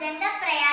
ഭുജംഗപ്രയാത ശ്രോതാകൾ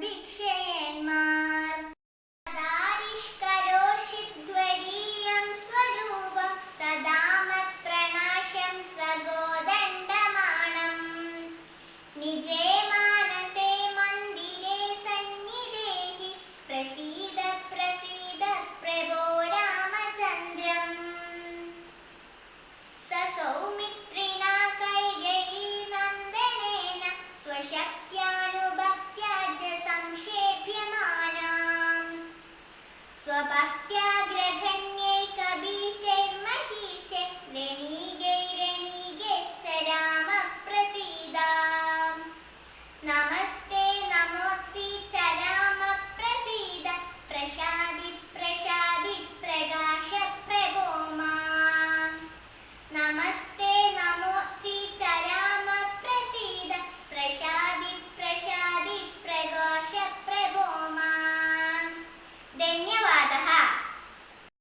beach.